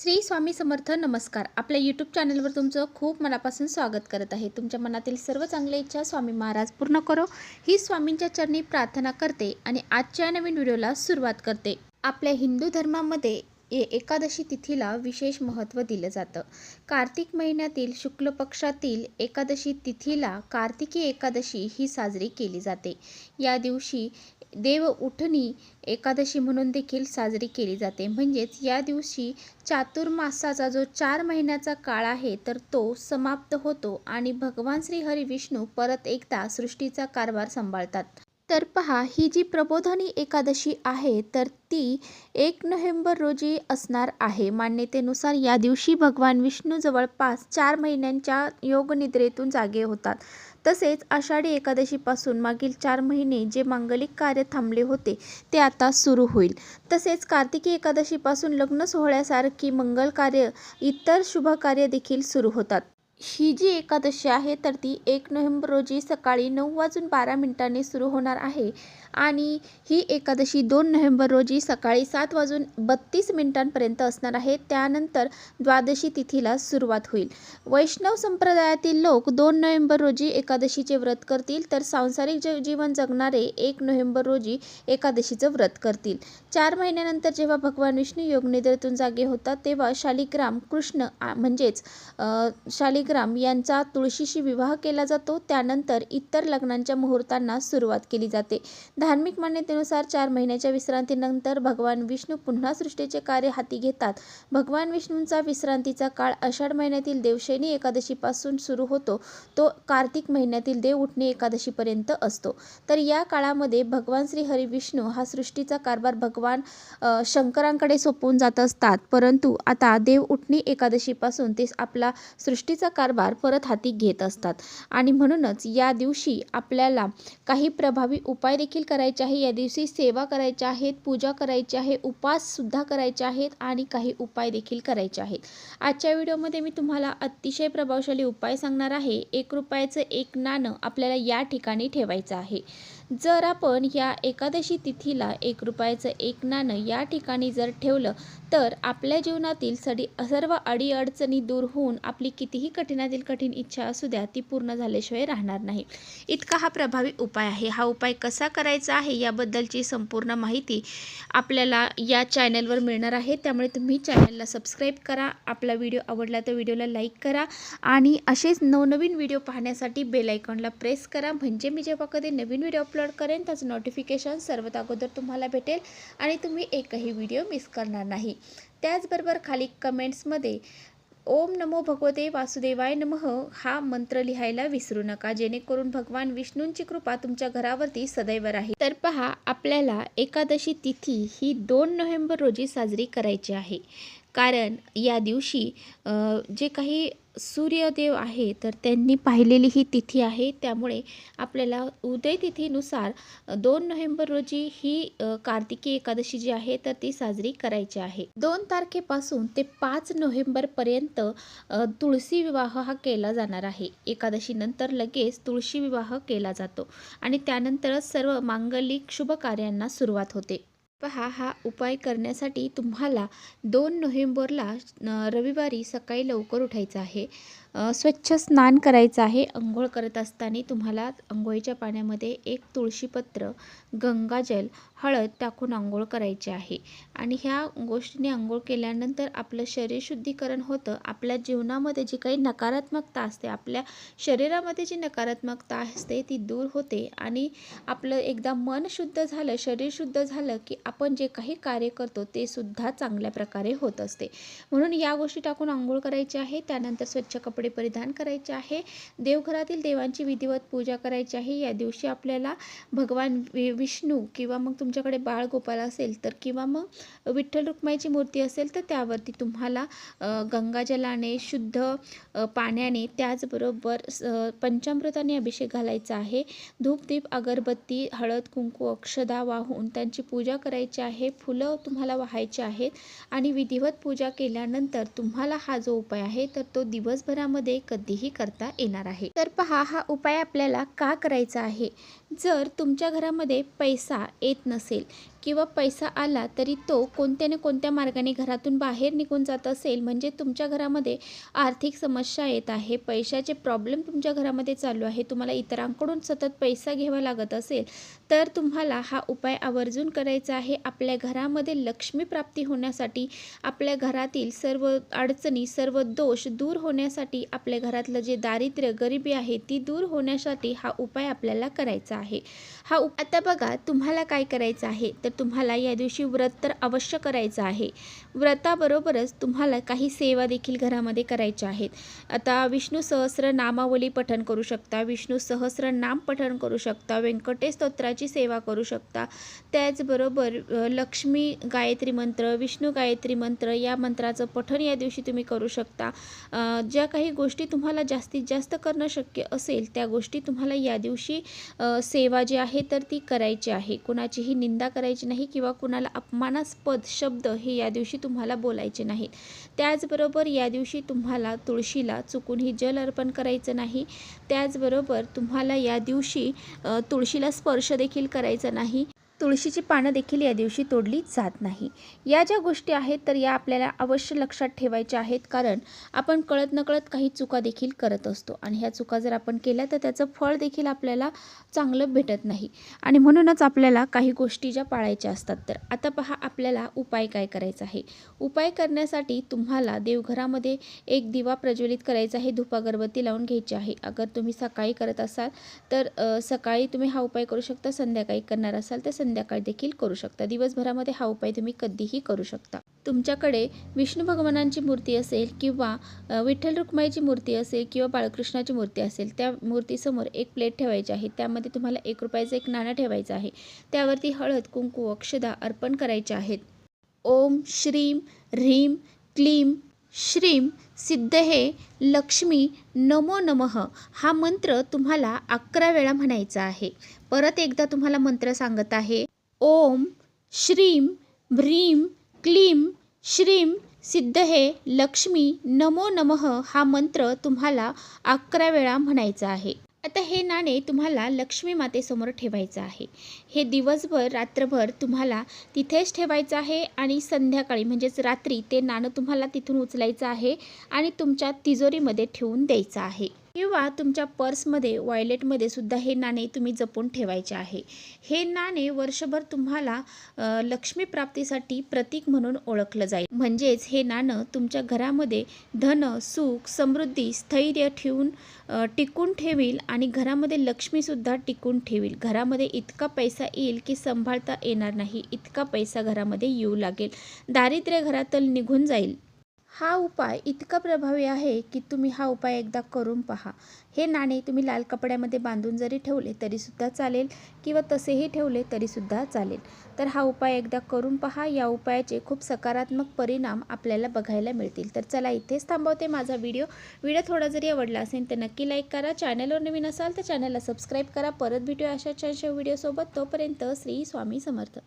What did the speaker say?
श्री स्वामी समर्थ नमस्कार. आपल्या यूट्यूब चॅनलवर तुमचं खूप मनापासून स्वागत करत आहे. तुमच्या मनातील सर्व चांगल्या इच्छा स्वामी महाराज पूर्ण करो. ही स्वामींच्या चरणी प्रार्थना करते आणि आजच्या नवीन व्हिडिओला सुरुवात करते. आपल्या हिंदू धर्मामध्ये ए एकादशी तिथीला विशेष महत्त्व दिलं जातं. कार्तिक महिन्यातील शुक्ल पक्षातील एकादशी तिथीला कार्तिकी एकादशी ही साजरी केली जाते. या दिवशी देव उठणी एकादशी म्हणून देखील साजरी केली जाते. म्हणजेच या दिवशी चातुर्मासाचा जो चार महिन्याचा काळ आहे तर तो समाप्त होतो आणि भगवान श्री हरी विष्णू परत एकदा सृष्टीचा कारभार सांभाळतात. तर पहा ही जी प्रबोधनी एकादशी आहे तर ती एक नोव्हेंबर रोजी असणार आहे. मान्यतेनुसार या दिवशी भगवान विष्णू जवळपास चार महिन्यांच्या योगनिद्रेतून जागे होतात. तसेच आषाढी एकादशीपासून मागील चार महिने जे मांगलिक कार्य थांबले होते ते आता सुरू होईल. तसेच कार्तिकी एकादशीपासून लग्न सोहळ्यासारखी मंगल कार्य इतर शुभ कार्य देखील सुरू होतात. ही जी एकादशी आहे तर ती एक नोव्हेंबर रोजी सकाळी नऊ वाजून बारा मिनिटांनी सुरू होणार आहे. आणि ही एकादशी दोन नोव्हेंबर रोजी सकाळी सात वाजून बत्तीस मिनिटांपर्यंत असणार आहे. त्यानंतर द्वादशी तिथीला सुरुवात होईल. वैष्णव संप्रदायातील लोक दोन नोव्हेंबर रोजी एकादशीचे व्रत करतील तर सांसारिक ज जीवन जगणारे एक नोव्हेंबर रोजी एकादशीचं व्रत करतील. चार महिन्यानंतर जेव्हा भगवान विष्णू योगनिद्रेतून जागे होतात तेव्हा शालिग्राम कृष्ण आ- म्हणजेच अ, शालिग्राम यांचा तुळशीशी विवाह केला जातो. त्यानंतर इतर लग्नांच्या मुहूर्तांना सुरुवात केली जाते. धार्मिक मान्यतेनुसार चार महिन्याच्या विश्रांतीनंतर भगवान विष्णू पुन्हा सृष्टीचे कार्य हाती घेतात. भगवान विष्णूंचा विश्रांतीचा काळ आषाढ महिन्यातील देवशैनी एकादशीपासून सुरू होतो. तो कार्तिक महिन्यातील देव उठणे एकादशीपर्यंत असतो. तर या काळामध्ये भगवान श्री हरी विष्णू हा सृष्टीचा कारभार भगवान शंकरांकडे सोपवून जात असतात. परंतु आता देव उठणी एकादशीपासून ते आपला सृष्टीचा कारभार परत हाती घेत असतात. आणि म्हणूनच या दिवशी आपल्याला काही प्रभावी उपाय देखील करायचे आहे या दिवशी सेवा करायच्या आहेत पूजा करायची आहे उपवाससुद्धा करायचे आहेत आणि काही उपाय देखील करायचे आहेत. आजच्या व्हिडिओमध्ये मी तुम्हाला अतिशय प्रभावशाली उपाय सांगणार आहे. एक रुपयाचं एक नाणं आपल्याला या ठिकाणी ठेवायचं आहे. जर आपण या एकादशी तिथीला एक रुपयाचं एक नाणं या ठिकाणी जर ठेवलं तर आपल्या जीवनातील सडी सर्व अडीअडचणी दूर होऊन आपली कितीही कठीणातील कठीण इच्छा असू द्या ती पूर्ण झाल्याशिवाय राहणार नाही. इतका हा प्रभावी उपाय आहे. हा उपाय कसा करायचा आहे याबद्दलची संपूर्ण माहिती आपल्याला या चॅनलवर मिळणार आहे. त्यामुळे तुम्ही चॅनलला सबस्क्राईब करा आपला व्हिडिओ आवडला तर व्हिडिओला लाईक करा आणि असेच नवनवीन व्हिडिओ पाहण्यासाठी बेल आयकॉनला प्रेस करा. म्हणजे मी जेव्हा कधी नवीन व्हिडिओ अपलोड करेन त्याचं नोटिफिकेशन सर्वात अगोदर तुम्हाला भेटेल आणि तुम्ही एकही व्हिडिओ मिस करणार नाही. त्याचबरोबर खाली कमेंट्समध्ये ओम नमो भगवते वासुदेवाय नमः हा मंत्र लिहायला विसरू नका जेणेकरून भगवान विष्णूंची कृपा तुमच्या घरावरती सदैव राहील. तर पहा आपल्याला एकादशी तिथी ही दोन नोव्हेंबर रोजी साजरी करायची आहे. कारण या दिवशी जे काही सूर्यदेव आहे तर त्यांनी पाहिलेली ही तिथी आहे. त्यामुळे आपल्याला उदय तिथीनुसार दोन नोव्हेंबर रोजी ही कार्तिकी एकादशी जी आहे तर ती साजरी करायची आहे. दोन तारखेपासून ते पाच नोव्हेंबरपर्यंत तुळशी विवाह हा केला जाणार आहे. एकादशीनंतर लगेच तुळशी विवाह केला जातो आणि त्यानंतरच सर्व मांगलिक शुभ कार्यांना सुरुवात होते. पहा हा उपाय करण्यासाठी तुम्हाला दोन नोव्हेंबरला रविवारी सकाळी लवकर उठायचं आहे. स्वच्छ स्नान करायचं आहे. अंघोळ करत असताना तुम्हाला अंघोळीच्या पाण्यामध्ये एक तुळशीपत्र गंगाजल हळद टाकून आंघोळ करायची आहे. आणि ह्या गोष्टीने आंघोळ केल्यानंतर आपलं शरीर शुद्धीकरण होतं. आपल्या जीवनामध्ये जी काही नकारात्मकता असते आपल्या शरीरामध्ये जी नकारात्मकता असते ती दूर होते. आणि आपलं एकदा मन शुद्ध झालं शरीर शुद्ध झालं की आपण जे काही कार्य करतो ते सुद्धा चांगल्या प्रकारे होत असते. म्हणून या गोष्टी टाकून आंघोळ करायची आहे. त्यानंतर स्वच्छ कपडे परिधान करायचे आहे. देवघरातील देवांची विधिवत पूजा करायची आहे. या दिवशी आपल्याला भगवान विष्णू किंवा मग तुमच्याकडे बाळ गोपाल असेल तर किंवा मग विठ्ठल रुक्माईची मूर्ती असेल तर त्यावरती तुम्हाला गंगाजलाने शुद्ध पाण्याने त्याचबरोबर स- पंचामृताने अभिषेक घालायचा आहे. धूपदीप अगरबत्ती हळद कुंकू अक्षदा वाहून त्यांची पूजा करायची आहे. फुलं तुम्हाला वाहायची आहेत आणि विधिवत पूजा केल्यानंतर तुम्हाला हा जो उपाय आहे तर तो दिवसभरामध्ये कधीही करता येणार आहे. तर पहा हा उपाय आपल्याला का करायचा आहे? जर तुमच्या घरामध्ये पैसा येत नसेल আসিল किंवा पैसा आला तरी तो कोणत्या ना कोणत्या मार्गाने घरातून बाहेर निघून जात असेल म्हणजे तुमच्या घरामध्ये आर्थिक समस्या येत आहे पैशाचे प्रॉब्लेम तुमच्या घरामध्ये चालू आहे तुम्हाला इतरांकडून सतत पैसा घ्यावा लागत असेल तर तुम्हाला हा उपाय आवर्जून करायचा आहे. आपल्या घरामध्ये लक्ष्मी प्राप्ती होण्यासाठी आपल्या घरातील सर्व अडचणी सर्व दोष दूर होण्यासाठी आपल्या घरातलं जे दारिद्र्य गरिबी आहे ती दूर होण्यासाठी हा उपाय आपल्याला करायचा आहे. हा उप आता बघा तुम्हाला काय करायचं आहे? तर तुम्हाला या दिवशी व्रत तर अवश्य करायचं आहे. व्रताबरोबरच तुम्हाला काही सेवा देखील घरामध्ये करायच्या आहेत. आता विष्णू सहस्र नामावली पठण करू शकता विष्णू सहस्र नाम पठण करू शकता व्यंकटेश स्तोत्राची सेवा करू शकता. त्याचबरोबर लक्ष्मी गायत्री मंत्र विष्णू गायत्री मंत्र या मंत्राचं पठण या दिवशी तुम्ही करू शकता. ज्या काही गोष्टी तुम्हाला जास्तीत जास्त करणं शक्य असेल त्या गोष्टी तुम्हाला या दिवशी सेवा जी आहे तर ती करायची आहे. कुणाचीही निंदा करायची नाही किंवा कुणाला अपमानास्पद शब्द हे या दिवशी तुम्हाला बोलायचे नाहीत. त्याचबरोबर या दिवशी तुम्हाला तुळशीला चुकूनही जल अर्पण करायचं नाही. त्याचबरोबर तुम्हाला या दिवशी तुळशीला स्पर्श देखील करायचा नाही. तुळशीची पानं देखील या दिवशी तोडली जात नाही. या ज्या गोष्टी आहेत तर या आपल्याला अवश्य लक्षात ठेवायच्या आहेत कारण आपण कळत नकळत काही चुका देखील करत असतो. आणि ह्या चुका जर आपण केल्या तर त्याचं फळ देखील आपल्याला चांगलं भेटत नाही. आणि म्हणूनच आपल्याला काही गोष्टी ज्या पाळायच्या असतात तर आता पहा आपल्याला उपाय काय करायचा आहे. उपाय करण्यासाठी तुम्हाला देवघरामध्ये एक दिवा प्रज्वलित करायचा आहे धूप अगरबत्ती लावून घ्यायची आहे. अगर तुम्ही सकाळी करत असाल तर सकाळी तुम्ही हा उपाय करू शकता संध्याकाळी करणार असाल तर संध्याकाळ देखील करू शकता. दिवसभरामध्ये हा उपाय तुम्ही कधीही करू शकता. तुमच्याकडे विष्णू भगवानांची मूर्ती असेल किंवा विठ्ठल रुक्माईची मूर्ती असेल किंवा बाळकृष्णाची मूर्ती असेल त्या मूर्तीसमोर एक प्लेट ठेवायची आहे. त्यामध्ये तुम्हाला एक रुपयाचं एक नाणं ठेवायचं आहे. त्यावरती हळद कुंकू अक्षदा अर्पण करायचे आहेत. ओम श्रीम ह्रीम क्लीम श्रीम सिद्धहे लक्ष्मी नमो नमः. हा मंत्र तुम्हाला अकरा वेळा म्हणायचा आहे. परत एकदा तुम्हाला मंत्र सांगत आहे. ओम श्रीम भ्रीम क्लीम श्रीम सिद्धहे लक्ष्मी नमो नमः. हा मंत्र तुम्हाला अकरा वेळा म्हणायचा आहे. आता हे नाणे तुम्हाला लक्ष्मी मातेसमोर ठेवायचं आहे. हे दिवसभर रात्रभर तुम्हाला तिथेच ठेवायचं आहे आणि संध्याकाळी म्हणजेच रात्री ते नाणं तुम्हाला तिथून उचलायचं आहे आणि तुमच्या तिजोरीमध्ये ठेवून द्यायचं आहे. किंवा तुमच्या पर्समध्ये वॉयलेटमध्ये सुद्धा हे नाणे तुम्ही जपून ठेवायचे आहे. हे नाणे वर्षभर तुम्हाला लक्ष्मी प्राप्तीसाठी प्रतीक म्हणून ओळखलं जाईल. म्हणजेच हे नाणं तुमच्या घरामध्ये धन सुख समृद्धी स्थैर्य ठेवून टिकून ठेवील आणि घरामध्ये लक्ष्मीसुद्धा टिकून ठेवील. घरामध्ये इतका पैसा येईल की सांभाळता येणार नाही. इतका पैसा घरामध्ये येऊ लागेल. दारिद्र्य घरातल निघून जाईल. हा उपाय इतका प्रभावी आहे की तुम्ही हा उपाय एकदा करून पहा. हे नाणे तुम्ही लाल कपड्यामध्ये बांधून जरी ठेवले तरीसुद्धा चालेल किंवा तसेही ठेवले तरीसुद्धा चालेल. तर हा उपाय एकदा करून पहा. या उपायाचे खूप सकारात्मक परिणाम आपल्याला बघायला मिळतील. तर चला इथेच थांबवते माझा व्हिडिओ. व्हिडिओ थोडा जरी आवडला असेल तर नक्की लाईक करा. चॅनलवर नवीन असाल तर चॅनलला सबस्क्राईब करा. परत भेटूया अशा छानशा व्हिडिओसोबत. तोपर्यंत श्री स्वामी समर्थ.